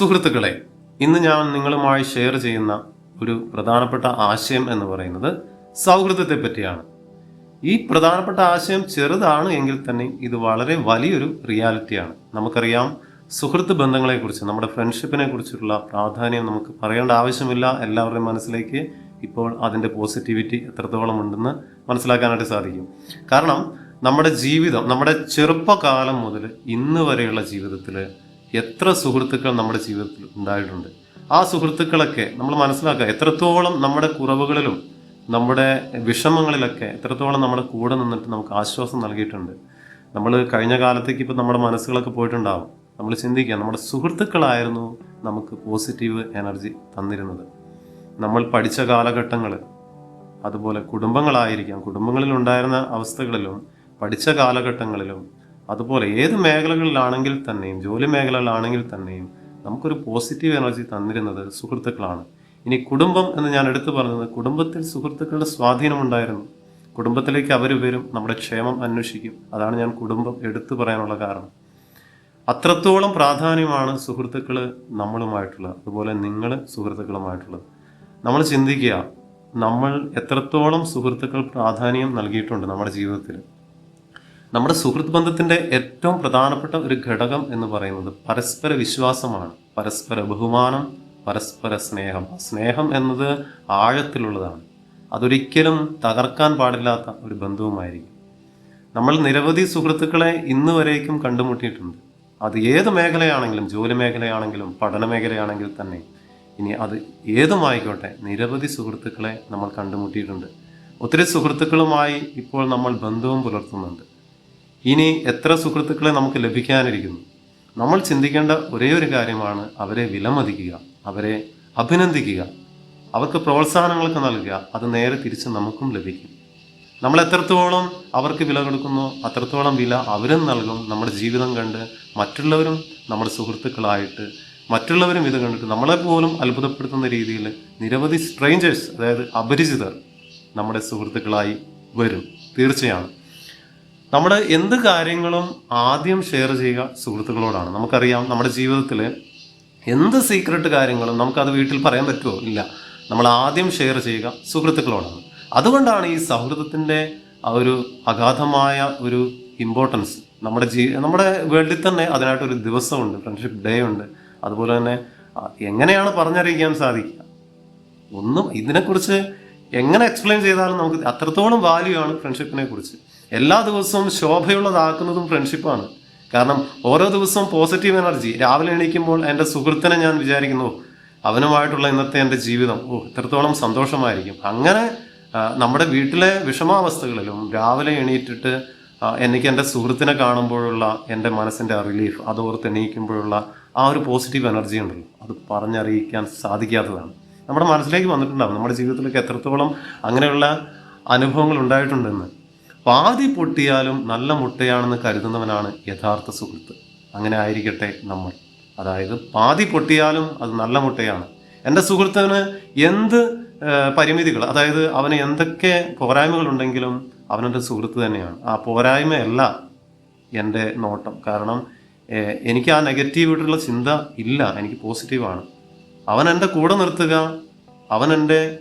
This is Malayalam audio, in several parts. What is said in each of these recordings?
സുഹൃത്തുക്കളെ ഇന്ന് ഞാൻ നിങ്ങളുമായി ഷെയർ ചെയ്യുന്ന ഒരു പ്രധാനപ്പെട്ട ആശയം എന്ന് പറയുന്നത് സൗഹൃദത്തെ പറ്റിയാണ്. ഈ പ്രധാനപ്പെട്ട ആശയം ചെറുതാണ് എങ്കിൽ തന്നെ ഇത് വളരെ വലിയൊരു റിയാലിറ്റിയാണ് നമുക്കറിയാം സുഹൃത്ത് ബന്ധങ്ങളെക്കുറിച്ച് നമ്മുടെ ഫ്രണ്ട്ഷിപ്പിനെ കുറിച്ചുള്ള പ്രാധാന്യം നമുക്ക് പറയേണ്ട ആവശ്യമില്ല. എല്ലാവരുടെയും മനസ്സിലേക്ക് ഇപ്പോൾ അതിന്റെ പോസിറ്റിവിറ്റി എത്രത്തോളം ഉണ്ടെന്ന് മനസ്സിലാക്കാനായിട്ട് സാധിക്കും. കാരണം നമ്മുടെ ജീവിതം നമ്മുടെ ചെറുപ്പകാലം മുതൽ ഇന്ന് വരെയുള്ള ജീവിതത്തിൽ എത്ര സുഹൃത്തുക്കൾ നമ്മുടെ ജീവിതത്തിൽ ഉണ്ടായിട്ടുണ്ട്. ആ സുഹൃത്തുക്കളൊക്കെ നമ്മൾ മനസ്സിലാക്കുക എത്രത്തോളം നമ്മുടെ കുറവുകളിലും നമ്മുടെ വിഷമങ്ങളിലൊക്കെ എത്രത്തോളം നമ്മുടെ കൂടെ നിന്നിട്ട് നമുക്ക് ആശ്വാസം നൽകിയിട്ടുണ്ട്. നമ്മൾ കഴിഞ്ഞ കാലത്തേക്ക് ഇപ്പം നമ്മുടെ മനസ്സുകളൊക്കെ പോയിട്ടുണ്ടാവും. നമ്മൾ ചിന്തിക്കുക നമ്മുടെ സുഹൃത്തുക്കളായിരുന്നു നമുക്ക് പോസിറ്റീവ് എനർജി തന്നിരുന്നത്. നമ്മൾ പഠിച്ച കാലഘട്ടങ്ങൾ അതുപോലെ കുടുംബങ്ങളായിരിക്കാം. കുടുംബങ്ങളിൽ ഉണ്ടായിരുന്ന അവസ്ഥകളിലും പഠിച്ച കാലഘട്ടങ്ങളിലും അതുപോലെ ഏത് മേഖലകളിലാണെങ്കിൽ തന്നെയും ജോലി മേഖലകളിലാണെങ്കിൽ തന്നെയും നമുക്കൊരു പോസിറ്റീവ് എനർജി തന്നിരുന്നത് സുഹൃത്തുക്കളാണ്. ഇനി കുടുംബം എന്ന് ഞാൻ എടുത്തു പറഞ്ഞത് കുടുംബത്തിൽ സുഹൃത്തുക്കളുടെ സ്വാധീനമുണ്ടായിരുന്നു കുടുംബത്തിലേക്ക് അവർ വരും നമ്മുടെ ക്ഷേമം അന്വേഷിക്കും. അതാണ് ഞാൻ കുടുംബം എടുത്തു പറയാനുള്ള കാരണം. അത്രത്തോളം പ്രാധാന്യമാണ് സുഹൃത്തുക്കൾ നമ്മളുമായിട്ടുള്ളത്. അതുപോലെ നിങ്ങൾ സുഹൃത്തുക്കളുമായിട്ടുള്ളത്. നമ്മൾ ചിന്തിക്കുക നമ്മൾ എത്രത്തോളം സുഹൃത്തുക്കൾ പ്രാധാന്യം നൽകിയിട്ടുണ്ട് നമ്മുടെ ജീവിതത്തിൽ. നമ്മുടെ സുഹൃത്ത് ബന്ധത്തിന്റെ ഏറ്റവും പ്രധാനപ്പെട്ട ഒരു ഘടകം എന്ന് പറയുന്നത് പരസ്പര വിശ്വാസമാണ്. പരസ്പര ബഹുമാനം പരസ്പര സ്നേഹം. സ്നേഹം എന്നത് ആഴത്തിലുള്ളതാണ്. അതൊരിക്കലും തകർക്കാൻ പാടില്ലാത്ത ഒരു ബന്ധവുമായിരിക്കും. നമ്മൾ നിരവധി സുഹൃത്തുക്കളെ ഇന്ന് വരേക്കും കണ്ടുമുട്ടിയിട്ടുണ്ട്. അത് ഏത് മേഖലയാണെങ്കിലും ജോലി മേഖലയാണെങ്കിലും പഠന മേഖലയാണെങ്കിൽ തന്നെ ഇനി അത് ഏതുമായിക്കോട്ടെ നിരവധി സുഹൃത്തുക്കളെ നമ്മൾ കണ്ടുമുട്ടിയിട്ടുണ്ട്. ഒത്തിരി സുഹൃത്തുക്കളുമായി ഇപ്പോൾ നമ്മൾ ബന്ധവും പുലർത്തുന്നുണ്ട്. ഇനി എത്ര സുഹൃത്തുക്കളെ നമുക്ക് ലഭിക്കാനിരിക്കുന്നു? നമ്മൾ ചിന്തിക്കേണ്ട ഒരേ ഒരു കാര്യമാണ് അവരെ വിലമതിക്കുക അവരെ അഭിനന്ദിക്കുക അവർക്ക് പ്രോത്സാഹനങ്ങളൊക്കെ നൽകുക അത് നേരെ തിരിച്ച് നമുക്കും ലഭിക്കും. നമ്മൾ എത്രത്തോളം അവർക്ക് വില കൊടുക്കുന്നു അത്രത്തോളം വില അവരും നൽകും. നമ്മുടെ ജീവിതം കണ്ട് മറ്റുള്ളവരും നമ്മുടെ സുഹൃത്തുക്കളായിട്ട് മറ്റുള്ളവരും ഇത് കണ്ടിട്ട് നമ്മളെ പോലും അത്ഭുതപ്പെടുത്തുന്ന രീതിയിൽ നിരവധി സ്ട്രേഞ്ചേഴ്സ് അതായത് അപരിചിതർ നമ്മുടെ സുഹൃത്തുക്കളായി വരും. തീർച്ചയാണ് നമ്മുടെ എന്ത് കാര്യങ്ങളും ആദ്യം ഷെയർ ചെയ്യുക സുഹൃത്തുക്കളോടാണ്. നമുക്കറിയാം നമ്മുടെ ജീവിതത്തിൽ എന്ത് സീക്രട്ട് കാര്യങ്ങളും നമുക്കത് വീട്ടിൽ പറയാൻ പറ്റുമോ ഇല്ല. നമ്മൾ ആദ്യം ഷെയർ ചെയ്യുക സുഹൃത്തുക്കളോടാണ്. അതുകൊണ്ടാണ് ഈ സൗഹൃദത്തിന്റെ ഒരു അഗാധമായ ഒരു ഇമ്പോർട്ടൻസ് നമ്മുടെ ജീ നമ്മുടെ വേൾഡിൽ തന്നെ അതിനായിട്ടൊരു ദിവസമുണ്ട് ഫ്രണ്ട്ഷിപ്പ് ഡേ ഉണ്ട്. അതുപോലെ തന്നെ എങ്ങനെയാണ് പറഞ്ഞറിയിക്കാൻ സാധിക്കുക? ഒന്നും ഇതിനെക്കുറിച്ച് എങ്ങനെ എക്സ്പ്ലെയിൻ ചെയ്താലും നമുക്ക് അത്രത്തോളം വാല്യൂ ആണ് ഫ്രണ്ട്ഷിപ്പിനെ കുറിച്ച്. എല്ലാ ദിവസവും ശോഭയുള്ളതാക്കുന്നതും ഫ്രണ്ട്ഷിപ്പാണ് കാരണം ഓരോ ദിവസവും പോസിറ്റീവ് എനർജി രാവിലെ എണീക്കുമ്പോൾ എന്റെ സുഹൃത്തിനെ ഞാൻ വിചാരിക്കുന്നു അവനുമായിട്ടുള്ള ഇന്നത്തെ എന്റെ ജീവിതം ഓ ഇത്രത്തോളം സന്തോഷമായിരിക്കും. അങ്ങനെ നമ്മുടെ വീട്ടിലെ വിഷമാവസ്ഥകളിലും രാവിലെ എണീറ്റിട്ട് എനിക്ക് എന്റെ സുഹൃത്തിനെ കാണുമ്പോഴുള്ള എന്റെ മനസ്സിന്റെ റിലീഫ് അതോർത്ത് എണീക്കുമ്പോഴുള്ള ആ ഒരു പോസിറ്റീവ് എനർജി ഉണ്ടല്ലോ. അത് പറഞ്ഞറിയിക്കാൻ സാധിക്കാത്തതാണ്. നമ്മുടെ മനസ്സിലേക്ക് വന്നിട്ടുണ്ടാകും നമ്മുടെ ജീവിതത്തിലേക്ക് എത്രത്തോളം അങ്ങനെയുള്ള അനുഭവങ്ങൾ ഉണ്ടായിട്ടുണ്ടെന്ന്. പാതി പൊട്ടിയാലും നല്ല മുട്ടയാണെന്ന് കരുതുന്നവനാണ് യഥാർത്ഥ സുഹൃത്ത്. അങ്ങനെ ആയിരിക്കട്ടെ നമ്മൾ. അതായത് പാതി പൊട്ടിയാലും അത് നല്ല മുട്ടയാണ്. എന്റെ സുഹൃത്തിന് എന്ത് പരിമിതികൾ അതായത് അവന് എന്തൊക്കെ പോരായ്മകളുണ്ടെങ്കിലും അവനെന്റെ സുഹൃത്ത് തന്നെയാണ്. ആ പോരായ്മയല്ല എന്റെ നോട്ടം. കാരണം എനിക്ക് ആ നെഗറ്റീവായിട്ടുള്ള ചിന്ത ഇല്ല. എനിക്ക് പോസിറ്റീവാണ്. അവൻ എന്റെ കൂടെ നിർത്തുക അവൻ എന്റെ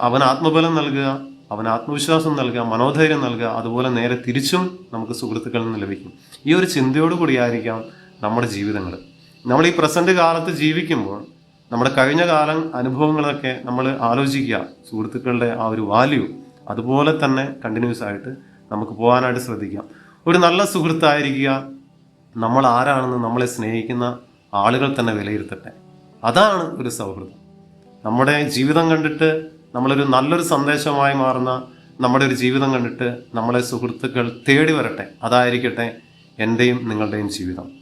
അവൻ ആത്മബലം നൽകുക അവൻ ആത്മവിശ്വാസം നൽകുക മനോധൈര്യം നൽകുക അതുപോലെ നേരെ തിരിച്ചും നമുക്ക് സുഹൃത്തുക്കളിൽ നിന്ന് ലഭിക്കും. ഈ ഒരു ചിന്തയോടുകൂടിയായിരിക്കാം നമ്മുടെ ജീവിതങ്ങൾ. നമ്മൾ ഈ പ്രസന്റ് കാലത്ത് ജീവിക്കുമ്പോൾ നമ്മുടെ കഴിഞ്ഞ കാലം അനുഭവങ്ങളൊക്കെ നമ്മൾ ആലോചിക്കുക. സുഹൃത്തുക്കളുടെ ആ ഒരു വാല്യൂ അതുപോലെ തന്നെ കണ്ടിന്യൂസ് ആയിട്ട് നമുക്ക് പോകാനായിട്ട് ശ്രദ്ധിക്കാം. ഒരു നല്ല സുഹൃത്തായിരിക്കുക. നമ്മൾ ആരാണെന്ന് നമ്മളെ സ്നേഹിക്കുന്ന ആളുകൾ തന്നെ വിലയിരുത്തട്ടെ. അതാണ് ഒരു സൗഹൃദം. നമ്മുടെ ജീവിതം കണ്ടിട്ട് നമ്മളൊരു നല്ലൊരു സന്ദേശമായി മാറുന്ന നമ്മുടെ ഒരു ജീവിതം കണ്ടിട്ട് നമ്മളെ സുഹൃത്തുക്കൾ തേടി വരട്ടെ. അതായിരിക്കട്ടെ എന്റെയും നിങ്ങളുടെയും ജീവിതം.